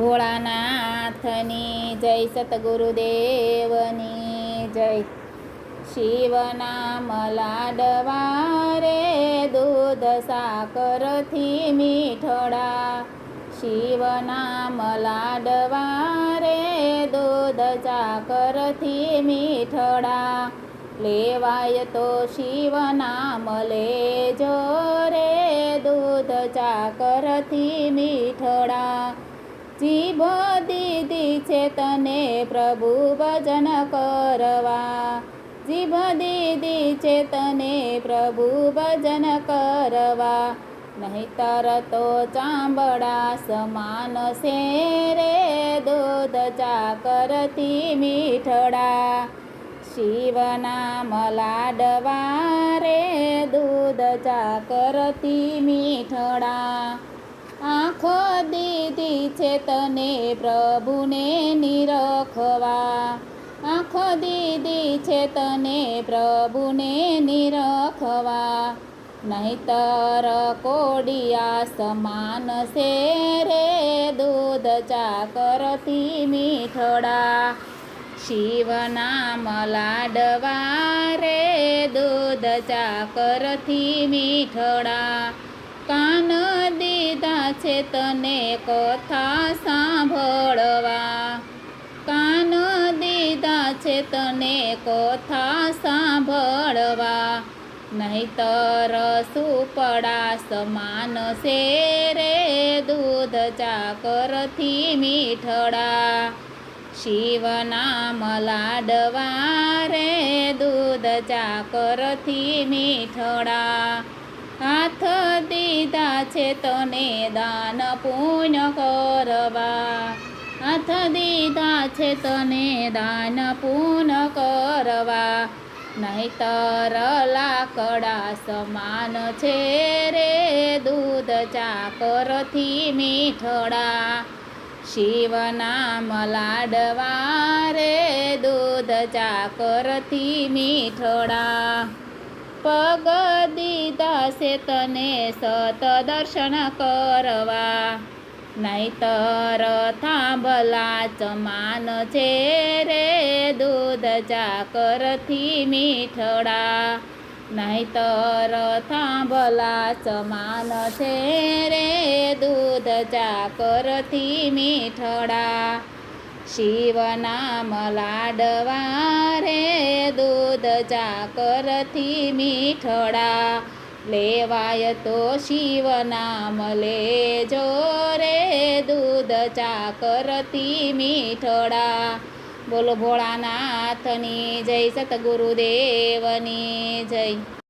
ભોળાનાથની જય સતગુરુદેવની જય. શિવના મલાડવા રે દૂધ સાકરથી મીઠડા. શિવના મલાડવા રે દૂધ સાકરથી મીઠડા. લેવાય તો શિવનામ લેજો રે દૂધ ચાકરથી મીઠડા. જીભ દીધી છે તને પ્રભુ ભજન કરવા. જીભ દીધી છે તને પ્રભુ ભજન કરવા. નહીતર તો ચાંબડા સમાન છે રે દૂધ ચાકરથી મીઠડા. શિવનામ લાડવા રે દૂધ ચાકરથી મીઠડા. દીધી છે તને પ્રભુને નિરખવા. આખો દીદી છે તને પ્રભુને નિરખવા. નહીતર કોડિયા સમાન છે રે દૂધ ચાકરથી મીઠડા. શિવનામ લાડવા રે દૂધ ચાકરથી મીઠડા. છે તને કથા સાંભળવા. કાન દીધા છે તને કથા સાંભળવા. નહીતર સુપડા સમાન છે રે દૂધ ચાકરથી મીઠડા. શિવનામ લાડવા રે દૂધ ચાકરથી મીઠડા. હાથ દીધા છે તને દાન પુણ્ય કરવા. હાથ દીધા છે તને દાન પુણ્ય કરવા. નહીતર લાકડા સમાન છે રે દૂધ ચાકરથી મીઠડા. શિવનામ લાડવા રે દૂધ ચાકરથી મીઠડા. પગ દીધા છે તને સત દર્શન કરવા. નહીતર થાંભલા ચમાન છે રે દૂધ ચાકરથી મીઠડા. નહીતર થાંભલા ચમાન છે રે દૂધ ચાકરથી મીઠડા. શિવનામ લાડવા રે દૂધ ચાકરથી મીઠડા લેવાય તો શિવનામ લેજો રે દૂધ ચાકરથી મીઠડા બોલો ભોળાનાથની જય સતગુરુદેવની જય